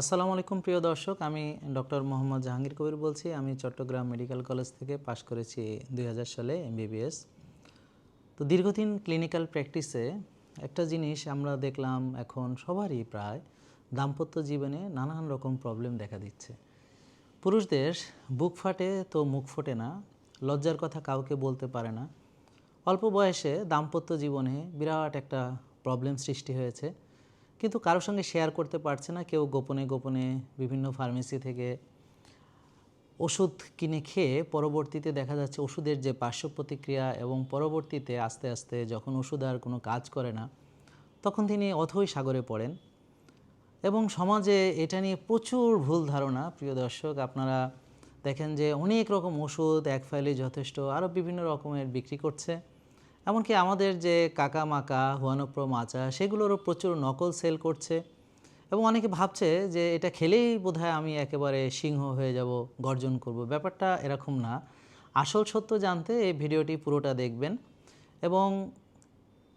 আসসালামু আলাইকুম প্রিয় দর্শক, আমি ডক্টর মোহাম্মদ জাহাঙ্গীর কবির বলছি। আমি চট্টগ্রাম মেডিকেল কলেজ থেকে পাশ করেছি দুই হাজার সালে এমবিবিএস তো দীর্ঘদিন ক্লিনিক্যাল প্র্যাকটিসে একটা জিনিস আমরা দেখলাম, এখন সবারই প্রায় দাম্পত্য জীবনে নানান রকম প্রবলেম দেখা দিচ্ছে। পুরুষদের বুক ফাটে তো মুখ ফোটে না, লজ্জার কথা কাউকে বলতে পারে না। অল্প বয়সে দাম্পত্য জীবনে বিরাট একটা প্রবলেম সৃষ্টি হয়েছে। কিন্তু কারোর সঙ্গে শেয়ার করতে পারছে না। কেউ গোপনে গোপনে বিভিন্ন ফার্মেসি থেকে ওষুধ কিনে খেয়ে পরবর্তীতে দেখা যাচ্ছে ওষুধের যে পার্শ্ব প্রতিক্রিয়া এবং পরবর্তীতে আস্তে আস্তে যখন ওষুধ আর কোনো কাজ করে না, তখন তিনি অথই সাগরে পড়েন। এবং সমাজে এটা নিয়ে প্রচুর ভুল ধারণা। প্রিয় দর্শক, আপনারা দেখেন যে অনেক রকম ওষুধ এক ফাইলে যথেষ্ট, আরও বিভিন্ন রকমের বিক্রি করছে। এমনকি আমাদের যে কাকা মাকা হুয়ানপ্র, মাচা, সেগুলোরও প্রচুর নকল সেল করছে। এবং অনেকে ভাবছে যে এটা খেলেই বোধহয় আমি একেবারে সিংহ হয়ে যাব, গর্জন করব। ব্যাপারটা এরকম না। আসল সত্য জানতে এই ভিডিওটি পুরোটা দেখবেন এবং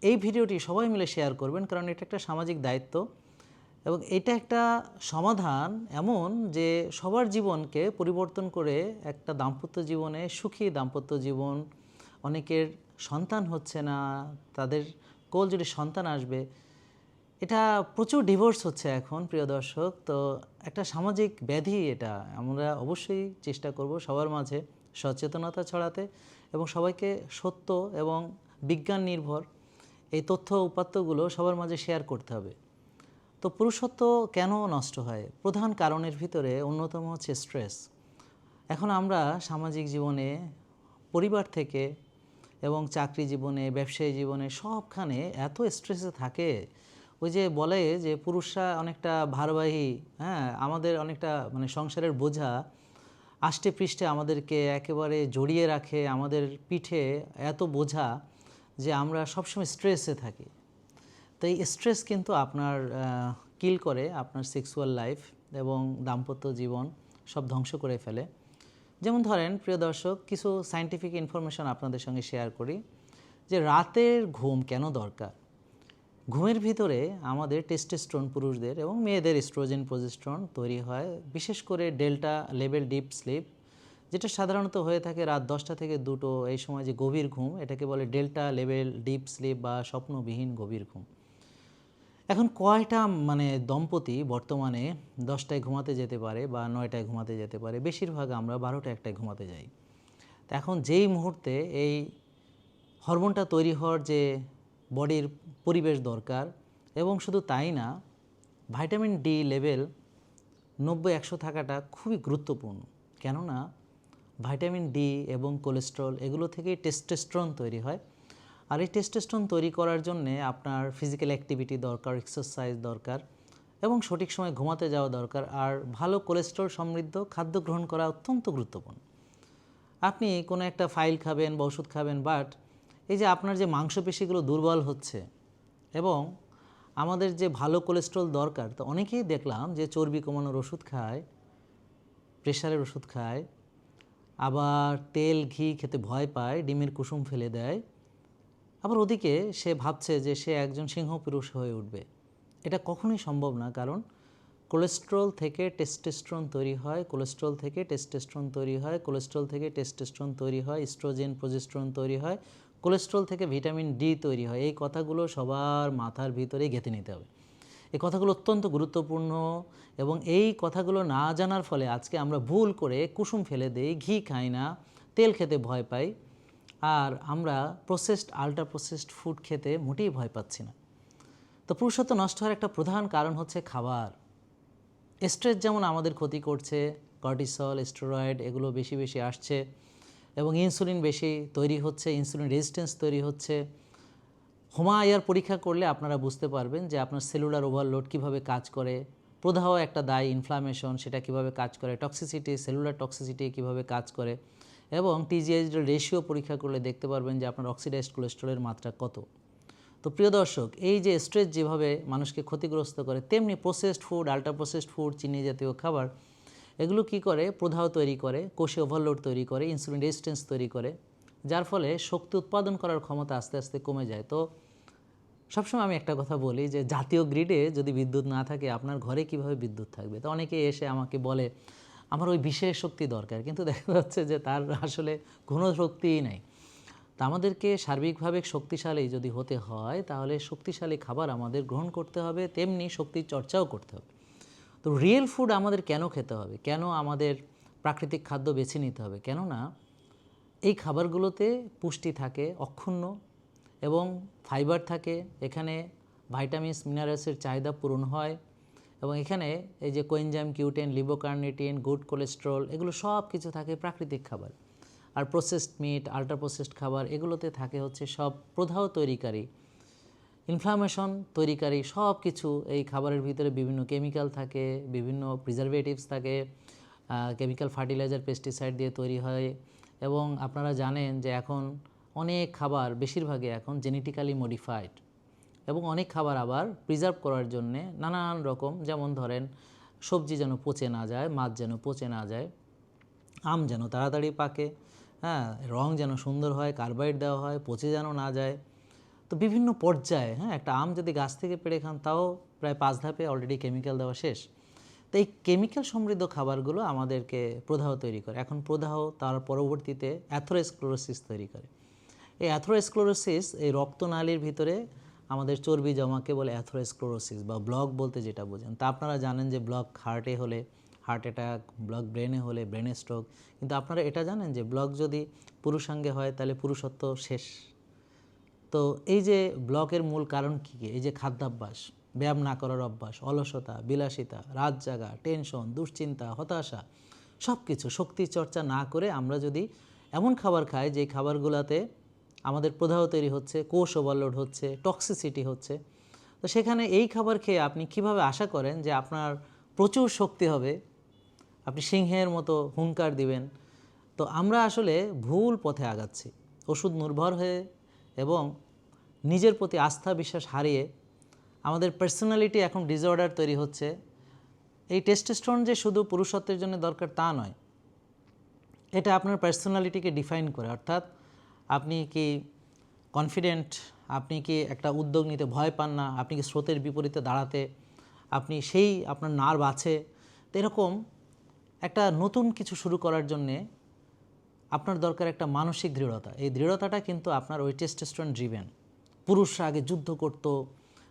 এই ভিডিওটি সবাই মিলে শেয়ার করবেন, কারণ এটা একটা সামাজিক দায়িত্ব। এবং এটা একটা সমাধান এমন যে সবার জীবনকে পরিবর্তন করে একটা দাম্পত্য জীবনে সুখী দাম্পত্য জীবন, অনেকের সন্তান হচ্ছে না, তাদের কোল যদি সন্তান আসবে, এটা প্রচুর ডিভোর্স হচ্ছে এখন, প্রিয় দর্শক। তো একটা সামাজিক ব্যাধি এটা, আমরা অবশ্যই চেষ্টা করব সবার মাঝে সচেতনতা ছড়াতে এবং সবাইকে সত্য এবং বিজ্ঞান নির্ভর এই তথ্য উপাত্তগুলো সবার মাঝে শেয়ার করতে হবে। তো পুরুষত্ব কেন নষ্ট হয়? প্রধান কারণের ভিতরে অন্যতম হচ্ছে স্ট্রেস এখন আমরা সামাজিক জীবনে পরিবার থেকে এবং চাকরি জীবনে, ব্যবসায়ী জীবনে সবখানে এত স্ট্রেসে থাকে। ওই যে বলে যে পুরুষরা অনেকটা ভারবাহী হ্যাঁ আমাদের অনেকটা মানে সংসারের বোঝা আষ্টে পৃষ্ঠে আমাদেরকে একেবারে জড়িয়ে রাখে, আমাদের পিঠে এত বোঝা যে আমরা সবসময় স্ট্রেসে থাকি। তো এই স্ট্রেস কিন্তু আপনার কিল করে আপনার সেক্সুয়াল লাইফ এবং দাম্পত্য জীবন সব ধ্বংস করে ফেলে। যেমন ধরেন, প্রিয় দর্শক, কিছু সায়েন্টিফিক ইনফরমেশন আপনাদের সঙ্গে শেয়ার করি, যে রাতের ঘুম কেন দরকার? ঘুমের ভিতরে আমাদের টেস্টেস্ট্রন পুরুষদের এবং মেয়েদের স্ট্রোজেন প্রজেস্ট্রন তৈরি হয়, বিশেষ করে ডেল্টা লেভেল ডিপ স্লিপ যেটা সাধারণত হয়ে থাকে রাত দশটা থেকে দুটো, এই সময় যে গভীর ঘুম, এটাকে বলে ডেল্টা লেভেল ডিপ স্লিপ বা স্বপ্নবিহীন গভীর ঘুম। এখন কয়টা মানে দম্পতি বর্তমানে দশটায় ঘুমাতে যেতে পারে বা নয়টায় ঘুমাতে যেতে পারে? বেশিরভাগ আমরা বারোটা একটায় ঘুমাতে যাই। তা এখন যেই মুহূর্তে এই হরমোনটা তৈরি হওয়ার যে বডির পরিবেশ দরকার এবং শুধু তাই না ভাইটামিন ডি লেভেল নব্বই, একশো থাকাটা খুবই গুরুত্বপূর্ণ। কেননা ভাইটামিন ডি এবং কোলেস্ট্রল এগুলো থেকেই টেস্টেস্ট্রন তৈরি হয়। আর এই টেস্টেস্ট্রন তৈরি করার জন্যে আপনার ফিজিক্যাল অ্যাক্টিভিটি দরকার এক্সারসাইজ দরকার এবং সঠিক সময় ঘুমাতে যাওয়া দরকার আর ভালো কোলেস্ট্রল সমৃদ্ধ খাদ্য গ্রহণ করা অত্যন্ত গুরুত্বপূর্ণ। আপনি কোনো একটা ফাইল খাবেন বা ওষুধ খাবেন বাট এই যে আপনার যে মাংসপেশিগুলো দুর্বল হচ্ছে এবং আমাদের যে ভালো কোলেস্ট্রল দরকার, তো অনেকেই দেখলাম যে চর্বি কমানোর ওষুধ খায় প্রেশারের ওষুধ খায়, আবার তেল, ঘি খেতে ভয় পায়, ডিমের কুসুম ফেলে দেয় আবার ওদিকে সে ভাবছে যে সে একজন সিংহ পুরুষ হয়ে উঠবে। এটা কখনোই সম্ভব না, কারণ কোলেস্ট্রল থেকে টেস্টেস্ট্রন তৈরি হয়, কোলেস্ট্রল থেকে টেস্টেস্ট্রন তৈরি হয়, কোলেস্ট্রল থেকে টেস্টেস্ট্রন তৈরি হয় স্ট্রোজেন প্রজেস্ট্রন তৈরি হয়, কোলেস্ট্রল থেকে ভিটামিন ডি তৈরি হয়। এই কথাগুলো সবার মাথার ভিতরে গেঁথে নিতে হবে। এই কথাগুলো অত্যন্ত গুরুত্বপূর্ণ এবং এই কথাগুলো না জানার ফলে আজকে আমরা ভুল করে কুসুম ফেলে দেই, ঘি খাই না, তেল খেতে ভয় পাই। আর আমরা প্রসেসড আল্ট্রা প্রসেসড ফুড খেতে মোটেই ভয় পাচ্ছি না। তো পুরুষত্ব নষ্ট হওয়ার একটা প্রধান কারণ হচ্ছে খাবার। স্ট্রেস যেমন আমাদের ক্ষতি করছে কর্টিসল স্টেরয়েড এগুলো বেশি বেশি আসছে এবং ইনসুলিন বেশি তৈরি হচ্ছে ইনসুলিন রেজিস্ট্যান্স তৈরি হচ্ছে। হোমা আয়ার পরীক্ষা করলে আপনারা বুঝতে পারবেন যে আপনার সেলুলার ওভারলোড কীভাবে কাজ করে, প্রদাহ একটা দায় ইনফ্লামেশন সেটা কীভাবে কাজ করে টক্সিসিটি সেলুলার টক্সিসিটি কীভাবে কাজ করে। এবং টিজিএইচ রেশিও পরীক্ষা করলে দেখতে পারবেন যে আপনার অক্সিডাইজড কোলেস্ট্রলের মাত্রা কত। তো প্রিয় দর্শক, এই যে স্ট্রেস যেভাবে মানুষকে ক্ষতিগ্রস্ত করে, তেমনি processed food ultra processed food চিনি জাতীয় খাবার, এগুলো কি করে? প্রদাহ তৈরি করে, কোষে ওভারলোড তৈরি করে ইনসুলিন রেজিস্ট্যান্স তৈরি করে, যার ফলে শক্তি উৎপাদন করার ক্ষমতা আস্তে আস্তে কমে যায়। তো সবসময় আমি একটা কথা বলি যে জাতীয় গ্রিডে যদি বিদ্যুৎ না থাকে, আপনার ঘরে কীভাবে বিদ্যুৎ থাকবে? তো অনেকে এসে আমাকে বলে আমার ওই বিশেষ শক্তি দরকার। কিন্তু দেখা যাচ্ছে যে তার আসলে কোনো শক্তিই নাই। তা আমাদেরকে সার্বিকভাবে শক্তিশালী যদি হতে হয়, তাহলে শক্তিশালী খাবার আমাদের গ্রহণ করতে হবে, তেমনি শক্তির চর্চাও করতে হবে। তো রিয়েল ফুড আমাদের কেন খেতে হবে? কেন আমাদের প্রাকৃতিক খাদ্য বেছে নিতে হবে? কেননা, এই খাবারগুলোতে পুষ্টি থাকে, অক্ষুণ্ণ এবং ফাইবার থাকে। এখানে ভাইটামিনস মিনারেলসের চাহিদা পূরণ হয়। এবং এখানে এই যে coenzyme, Q ten, levocarnitine, good cholesterol, এগুলো সব কিছু থাকে প্রাকৃতিক খাবার। আর প্রসেসড মিট, আল্ট্রা প্রসেসড খাবার, এগুলোতে থাকে হচ্ছে সব প্রধাও তৈরিকারী, ইনফ্লামেশন তৈরিকারী, সব কিছু এই খাবারের ভিতরে বিভিন্ন কেমিক্যাল থাকে, বিভিন্ন প্রিজারভেটিভস থাকে কেমিক্যাল ফার্টিলাইজার, পেস্টিসাইড দিয়ে তৈরি হয়। এবং আপনারা জানেন যে এখন অনেক খাবার, বেশিরভাগই এখন জেনেটিক্যালি মডিফাইড এবং অনেক খাবার আবার প্রিজার্ভ করার জন্যে নানান রকম, যেমন ধরেন সবজি যেন পচে না যায়, মাছ যেন পচে না যায়, আম যেন তাড়াতাড়ি পাকে হ্যাঁ রং যেন সুন্দর হয় কার্বাইড দেওয়া হয়, পচে যেন না যায়। তো বিভিন্ন পর্যায়ে হ্যাঁ একটা আম যদি গাছ থেকে পেড়ে খান, তাও প্রায় পাঁচ ধাপে অলরেডি কেমিক্যাল দেওয়া শেষ। তো এই কেমিক্যাল সমৃদ্ধ খাবারগুলো আমাদেরকে প্রদাহ তৈরি করে। এখন প্রদাহ তার পরবর্তীতে অ্যাথোরেসক্লোরোসিস তৈরি করে। এই অ্যাথোরেসক্লোরোসিস এই রক্তনালীর ভিতরে আমাদের চর্বি জমাকে বলে অ্যাথোরেসক্লোরোসিস বা ব্লক বলতে যেটা বোঝেন। তা আপনারা জানেন যে ব্লক হার্টে হলে হার্ট অ্যাটাক ব্লক ব্রেনে হলে ব্রেনে স্ট্রোক কিন্তু আপনারা এটা জানেন যে ব্লক যদি পুরুষাঙ্গে হয় তাহলে পুরুষত্ব শেষ। তো এই যে ব্লকের মূল কারণ কী কী? এই যে খাদ্যাভ্যাস, ব্যায়াম না করার অভ্যাস, অলসতা, বিলাসিতা, রাত জাগা টেনশন দুশ্চিন্তা, হতাশা সব কিছু শক্তি চর্চা না করে আমরা যদি এমন খাবার খাই যে খাবারগুলোতে আমাদের প্রদাহ তৈরি হচ্ছে, কোষ ওভারলোড হচ্ছে টক্সিসিটি হচ্ছে। তো সেখানে এই খাবার খেয়ে আপনি কীভাবে আশা করেন যে আপনার প্রচুর শক্তি হবে? আপনি সিংহের মতো হুঙ্কার দিবেন। তো আমরা আসলে ভুল পথে আগাচ্ছি। ওষুধ নির্ভর হয়ে এবং নিজের প্রতি আস্থা, বিশ্বাস হারিয়ে আমাদের পার্সোনালিটি এখন ডিসঅর্ডার তৈরি হচ্ছে। এই টেস্টোস্টেরন যে শুধু পুরুষত্বের জন্য দরকার তা নয়, এটা আপনার পার্সোনালিটিকে ডিফাইন করে। অর্থাৎ আপনি কি কনফিডেন্ট আপনি কি একটা উদ্যোগ নিতে ভয় পান না? আপনি কি স্রোতের বিপরীতে দাঁড়াতে? আপনি সেই আপনার নার্ভ আছে? তো এরকম একটা নতুন কিছু শুরু করার জন্যে আপনার দরকার একটা মানসিক দৃঢ়তা। এই দৃঢ়তাটা কিন্তু আপনার ওই টেস্টোস্টেরন ড্রিভেন পুরুষরা আগে যুদ্ধ করত।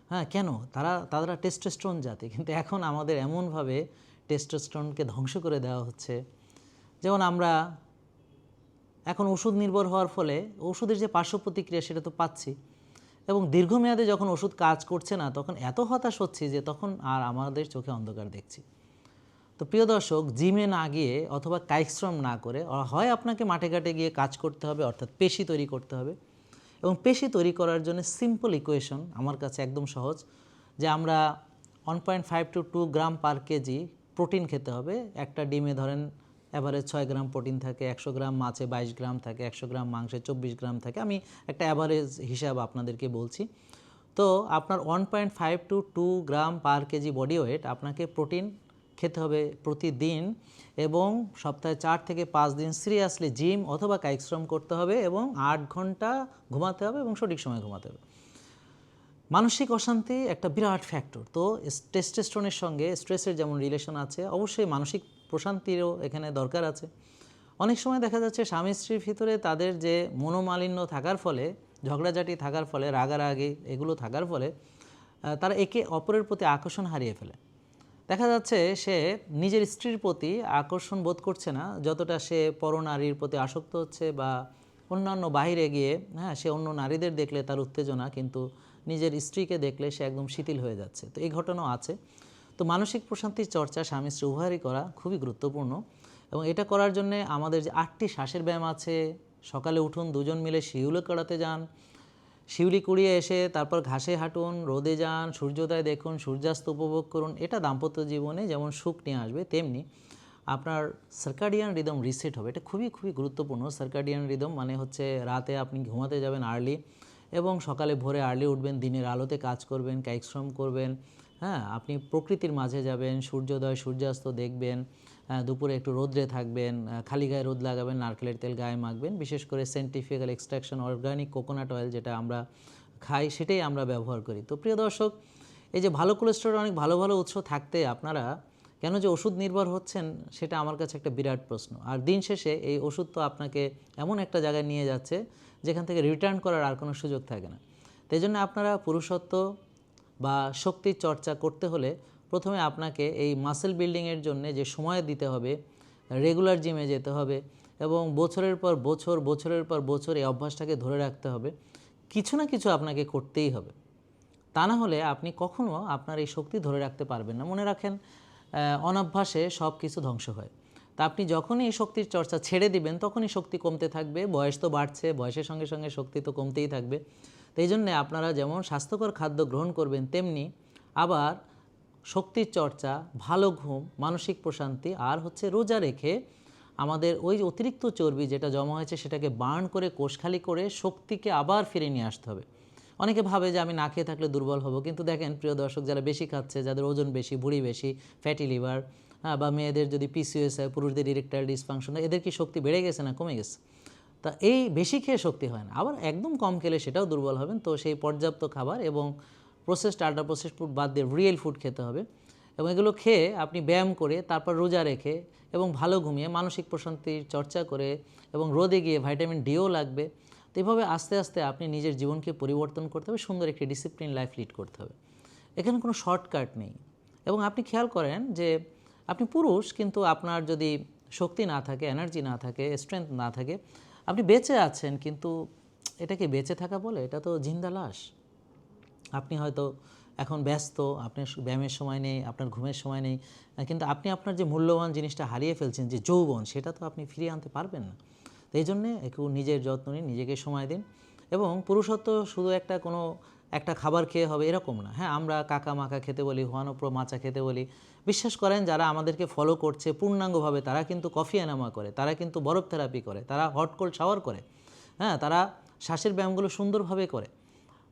হ্যাঁ কেন? তারা তারা টেস্টোস্টেরন জাতি। কিন্তু এখন আমাদের এমনভাবে টেস্টোস্টেরনকে ধ্বংস করে দেওয়া হচ্ছে। যেমন আমরা এখন ওষুধ নির্ভর হওয়ার ফলে ওষুধের যে পার্শ্ব প্রতিক্রিয়া সেটা তো পাচ্ছি। এবং দীর্ঘমেয়াদে যখন ওষুধ কাজ করছে না, তখন এত হতাশ হচ্ছি যে তখন আর আমাদের চোখে অন্ধকার দেখছি। তো প্রিয় দর্শক, জিমে না গিয়ে অথবা কায়শ্রম না করে হয় আপনাকে মাঠে ঘাটে গিয়ে কাজ করতে হবে, অর্থাৎ পেশি তৈরি করতে হবে। এবং পেশি তৈরি করার জন্য সিম্পল ইকুয়েশন আমার কাছে একদম সহজ, যে আমরা one point five to two gram per kg protein খেতে হবে। একটা ডিমে ধরেন অ্যাভারেজ ছয় গ্রাম প্রোটিন থাকে, একশো গ্রাম মাছে বাইশ গ্রাম থাকে, একশো গ্রাম মাংসে চব্বিশ গ্রাম থাকে। আমি একটা অ্যাভারেজ হিসাব আপনাদেরকে বলছি। তো আপনার one point five to two gram per kg body weight আপনাকে প্রোটিন খেতে হবে প্রতিদিন এবং সপ্তাহে চার থেকে পাঁচ দিন সিরিয়াসলি জিম অথবা কায়িক করতে হবে এবং আট ঘণ্টা ঘুমাতে হবে এবং সঠিক সময় ঘুমাতে হবে। মানসিক অশান্তি একটা বিরাট ফ্যাক্টর তো টেস্টেস্টনের সঙ্গে স্ট্রেসের যেমন রিলেশন আছে, অবশ্যই মানসিক প্রশান্তিরও এখানে দরকার আছে। অনেক সময় দেখা যাচ্ছে স্বামী স্ত্রীর ভিতরে তাদের যে মনোমালিন্য থাকার ফলে, ঝগড়াঝাটি থাকার ফলে, রাগারাগি এগুলো থাকার ফলে তারা একে অপরের প্রতি আকর্ষণ হারিয়ে ফেলে। দেখা যাচ্ছে সে নিজের স্ত্রীর প্রতি আকর্ষণ বোধ করছে না, যতটা সে পরনারীর প্রতি আসক্ত হচ্ছে বা অন্যান্য বাহিরে গিয়ে হ্যাঁ সে অন্য নারীদের দেখলে তার উত্তেজনা, কিন্তু নিজের স্ত্রীকে দেখলে সে একদম শিথিল হয়ে যাচ্ছে। তো এই ঘটনাও আছে। তো মানসিক প্রশান্তির চর্চা স্বামী স্ত্রী উভয়েরই করা খুবই গুরুত্বপূর্ণ এবং এটা করার জন্যে আমাদের যে আটটি শ্বাসের ব্যায়াম আছে, সকালে উঠুন, দুজন মিলে শিউলে করাতে যান, শিউলি কুড়িয়ে এসে তারপর ঘাসে হাঁটুন, রোদে যান, সূর্যোদয় দেখুন, সূর্যাস্ত উপভোগ করুন, এটা দাম্পত্য জীবনে যেমন সুখ নিয়ে আসবে তেমনি আপনার সার্কাডিয়ান রিদম রিসেট হবে, এটা খুবই খুবই গুরুত্বপূর্ণ। সার্কাডিয়ান রিদম মানে হচ্ছে রাতে আপনি ঘুমাতে যাবেন আর্লি এবং সকালে ভোরে আর্লি উঠবেন, দিনের আলোতে কাজ করবেন কায়িকশ্রম করবেন হ্যাঁ আপনি প্রকৃতির মাঝে যাবেন, সূর্যোদয়, সূর্যাস্ত দেখবেন দুপুরে একটু রোদ্রে থাকবেন খালি গায়ে রোদ লাগাবেন, নারকেলের তেল গায়ে মাখবেন, বিশেষ করে scientifical extraction organic coconut oil যেটা আমরা খাই, সেটাই আমরা ব্যবহার করি। তো প্রিয় দর্শক, এই যে ভালো কোলেস্টেরল অনেক ভালো ভালো উৎস থাকতে আপনারা কেন যে ওষুধ নির্ভর হচ্ছেন, সেটা আমার কাছে একটা বিরাট প্রশ্ন। আর দিন শেষে এই ওষুধ তো আপনাকে এমন একটা জায়গায় নিয়ে যাচ্ছে, যেখান থেকে রিটার্ন করার আর কোনো সুযোগ থাকে না। তাই জন্য আপনারা পুরুষত্ব বা শক্তির চর্চা করতে হলে প্রথমে আপনাকে এই মাসেল বিল্ডিংয়ের জন্য যে সময় দিতে হবে রেগুলার জিমে যেতে হবে এবং বছরের পর বছর, বছরের পর বছর এই অভ্যাসটাকে ধরে রাখতে হবে। কিছু না কিছু আপনাকে করতেই হবে। তা না হলে আপনি কখনো আপনার এই শক্তি ধরে রাখতে পারবেন না। মনে রাখেন অনভ্যাসে সব কিছু ধ্বংস হয়। তা আপনি যখনই এই শক্তির চর্চা ছেড়ে দিবেন, তখনই শক্তি কমতে থাকবে। বয়স তো বাড়ছে, বয়সের সঙ্গে সঙ্গে শক্তি তো কমতেই থাকবে। তো এই জন্যে আপনারা যেমন স্বাস্থ্যকর খাদ্য গ্রহণ করবেন, তেমনি আবার শক্তির চর্চা, ভালো ঘুম, মানসিক প্রশান্তি, আর হচ্ছে রোজা রেখে আমাদের ওই অতিরিক্ত চর্বি যেটা জমা হয়েছে সেটাকে বার্ন করে, কোষখালি করে শক্তিকে আবার ফিরে নিয়ে আসতে হবে। অনেকে ভাবে যে আমি না খেয়ে থাকলে দুর্বল হব, কিন্তু দেখেন প্রিয় দর্শক যারা বেশি খাচ্ছে, যাদের ওজন বেশি, ভুঁড়ি বেশি, ফ্যাটি লিভার হ্যাঁ বা মেয়েদের যদি পিসিওএস হয়, পুরুষদের ইরেকটাইল ডিসফাংশন এদের কি শক্তি বেড়ে গেছে না কমে গেছে? তা এই বেশি খেয়ে শক্তি হয় না। আবার একদম কম খেলে সেটাও দুর্বল হবেন। তো সেই পর্যাপ্ত খাবার এবং প্রসেসড আল্ট্রা প্রসেস ফুড বাদ দিয়ে রিয়েল ফুড খেতে হবে। এবং এগুলো খেয়ে আপনি ব্যায়াম করে, তারপর রোজা রেখে এবং ভালো ঘুমিয়ে, মানসিক প্রশান্তির চর্চা করে এবং রোদে গিয়ে ভাইটামিন ডিও লাগবে, তো এভাবে আস্তে আস্তে আপনি নিজের জীবনকে পরিবর্তন করতে হবে, সুন্দর একটি ডিসিপ্লিন লাইফ লিড করতে হবে। এখানে কোনো শর্টকাট নেই। এবং আপনি খেয়াল করেন যে আপনি পুরুষ, কিন্তু আপনার যদি শক্তি না থাকে এনার্জি না থাকে স্ট্রেংথ না থাকে আপনি বেঁচে আছেন, কিন্তু এটাকে বেঁচে থাকা বলে? এটা তো জিন্দা লাশ। আপনি হয়তো এখন ব্যস্ত আপনার ব্যায়ামের সময় নেই, আপনার ঘুমের সময় নেই কিন্তু আপনি আপনার যে মূল্যবান জিনিসটা হারিয়ে ফেলছেন, যে যৌবন, সেটা তো আপনি ফিরিয়ে আনতে পারবেন না। তো এই জন্যে একটু নিজের যত্ন নিন, নিজেকে সময় দিন এবং পুরুষত্ব শুধু একটা কোনো একটা খাবার খেয়ে হবে, এরকম না। হ্যাঁ আমরা কাকা মাকা খেতে বলি হুয়ানোপ্রো মাচা খেতে বলি। বিশ্বাস করেন, যারা আমাদেরকে ফলো করছে, পূর্ণাঙ্গভাবে তারা কিন্তু কফি এনামা করে, তারা কিন্তু বরফ থেরাপি করে, তারা হট কোল্ড শাওয়ার করে। হ্যাঁ তারা শ্বাসের ব্যায়ামগুলো সুন্দরভাবে করে।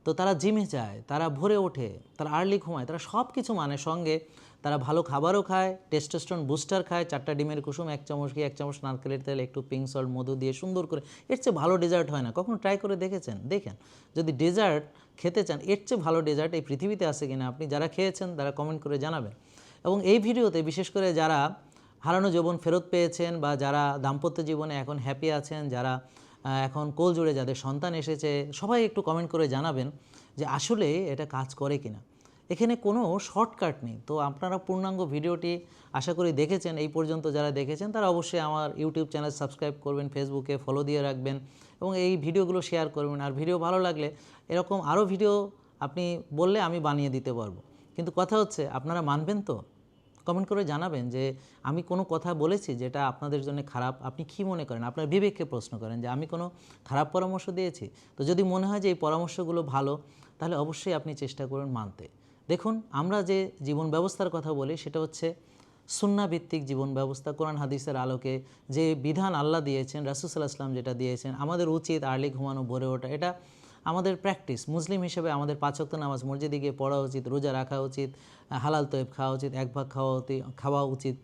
তো তারা জিমে যায়, তারা ভোরে ওঠে, তারা আর্লি ঘুমায়, তারা সব কিছু মানে সঙ্গে তারা ভালো খাবারও খায় টেস্টোস্টেরন বুস্টার খায়, চারটা ডিমের কুসুম, এক চামচ কি এক চামচ নারকেলের তেল, একটু পিঙ্ক সল্ট মধু দিয়ে সুন্দর করে, এর চেয়ে ভালো ডেজার্ট হয় না। কখনো ট্রাই করে দেখেছেন? দেখেন। যদি ডেজার্ট খেতে চান, এর চেয়ে ভালো ডেজার্ট এই পৃথিবীতে আছে কিনা আপনি যারা খেয়েছেন, তারা কমেন্ট করে জানাবেন। এবং এই ভিডিওতে বিশেষ করে যারা হারানো জীবন ফেরত পেয়েছেন বা যারা দাম্পত্য জীবনে এখন হ্যাপি আছেন, যারা এখন কোল জুড়ে যাদের সন্তান এসেছে, সবাই একটু কমেন্ট করে জানাবেন যে আসলে এটা কাজ করে কিনা। এখানে কোনো শর্টকাট নেই। তো আপনারা পূর্ণাঙ্গ ভিডিওটি আশা করি দেখেছেন। এই পর্যন্ত যারা দেখেছেন, তারা অবশ্যই আমার ইউটিউব চ্যানেল সাবস্ক্রাইব করবেন ফেসবুকে ফলো দিয়ে রাখবেন এবং এই ভিডিওগুলো শেয়ার করবেন। আর ভিডিও ভালো লাগলে এরকম আরও ভিডিও আপনি বললে আমি বানিয়ে দিতে পারব। কিন্তু কথা হচ্ছে, আপনারা মানবেন তো? কমেন্ট করে জানাবেন যে আমি কোনো কথা বলেছি যেটা আপনাদের জন্য খারাপ। আপনি কি মনে করেন? আপনার বিবেককে প্রশ্ন করেন যে আমি কোনো খারাপ পরামর্শ দিয়েছি? তো যদি মনে হয় যে এই পরামর্শগুলো ভালো, তাহলে অবশ্যই আপনি চেষ্টা করুন মানতে। দেখুন, আমরা যে জীবন ব্যবস্থার কথা বলি, সেটা হচ্ছে সুন্না ভিত্তিক জীবন ব্যবস্থা। কোরআন, হাদিসের আলোকে যে বিধান আল্লাহ দিয়েছেন রাসুসাল্লাহ আসলাম যেটা দিয়েছেন, আমাদের উচিত আর্লি ঘুমানো, ভরে ওঠা, এটা আমাদের প্র্যাকটিস। মুসলিম হিসেবে আমাদের পাঁচক্ত নামাজ মসজিদে গিয়ে পড়া উচিত, রোজা রাখা উচিত, হালাল তৈব খাওয়া উচিত, এক ভাগ খাওয়া খাওয়া উচিত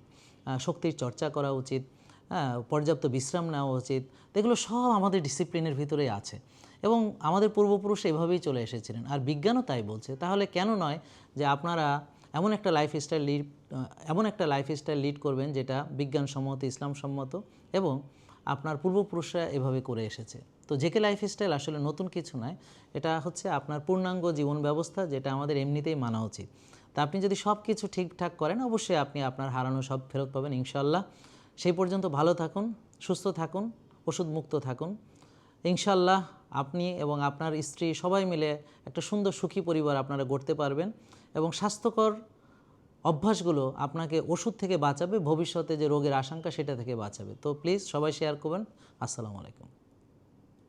শক্তির চর্চা করা উচিত হ্যাঁ পর্যাপ্ত বিশ্রাম নেওয়া উচিত। এগুলো সব আমাদের ডিসিপ্লিনের ভিতরেই আছে। এবং আমাদের পূর্বপুরুষ এভাবেই চলে এসেছিলেন। আর বিজ্ঞানও তাই বলছে। তাহলে কেন নয় যে আপনারা এমন একটা লাইফস্টাইল লিড এমন একটা লাইফস্টাইল লিড করবেন যেটা বিজ্ঞানসম্মত, ইসলামসম্মত এবং আপনার পূর্বপুরুষরা এভাবে করে এসেছে। তো জেকে লাইফস্টাইল আসলে নতুন কিছু নয়, এটা হচ্ছে আপনার পূর্ণাঙ্গ জীবন ব্যবস্থা যেটা আমাদের এমনিতেই মানা উচিত। তা আপনি যদি সব কিছু ঠিকঠাক করেন, অবশ্যই আপনি আপনার হারানো সব ফেরত পাবেন ইনশাল্লাহ সেই পর্যন্ত ভালো থাকুন, সুস্থ থাকুন ওষুধ মুক্ত থাকুন। ইনশাল্লাহ আপনি এবং আপনার স্ত্রী সবাই মিলে একটা সুন্দর সুখী পরিবার আপনারা গড়তে পারবেন এবং স্বাস্থ্যকর অভ্যাসগুলো আপনাকে ওষুধ থেকে বাঁচাবে, ভবিষ্যতে যে রোগের আশঙ্কা সেটা থেকে বাঁচাবে। তো প্লিজ সবাই শেয়ার করবেন। আসসালামু আলাইকুম।